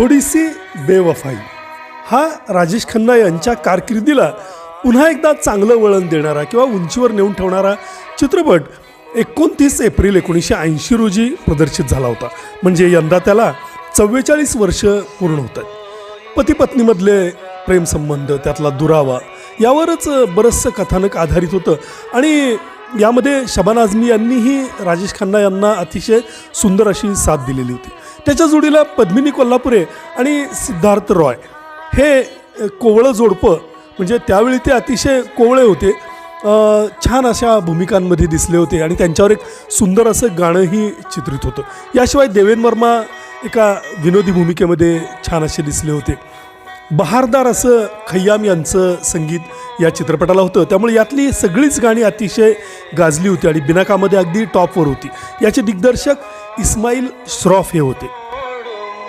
थोडीशी बेवफाई. हा राजेश खन्ना यांच्या कारकिर्दीला पुन्हा एकदा चांगलं वळण देणारा किंवा उंचीवर नेऊन ठेवणारा चित्रपट एकोणतीस एप्रिल एकोणीसशे ऐंशी रोजी प्रदर्शित झाला होता. म्हणजे यंदा त्याला चव्वेचाळीस वर्ष पूर्ण होत आहेत पती पत्नीमधले प्रेमसंबंध त्यातला दुरावा यावरच बरंचसं कथानक आधारित होतं. आणि यामध्ये शबाना आझमी यांनीही राजेश खन्ना यांना अतिशय सुंदर अशी साथ दिलेली होती. त्याच्या जोडीला पद्मिनी कोल्हापुरे आणि सिद्धार्थ रॉय. हे कोवळं जोडपं म्हणजे त्यावेळी ते अतिशय कोवळे होते. छान अशा भूमिकांमध्ये दिसले होते आणि त्यांच्यावर एक सुंदर असं गाणंही चित्रित होतं. याशिवाय देवेन वर्मा एका विनोदी भूमिकेमध्ये छान असे दिसले होते. बहारदार असं खय्याम यांचं संगीत या चित्रपटाला होतं. त्यामुळे यातली सगळीच गाणी अतिशय गाजली होती आणि बिनाकामध्ये अगदी टॉपवर होती. याचे दिग्दर्शक इस्माईल श्रॉफ हे होते.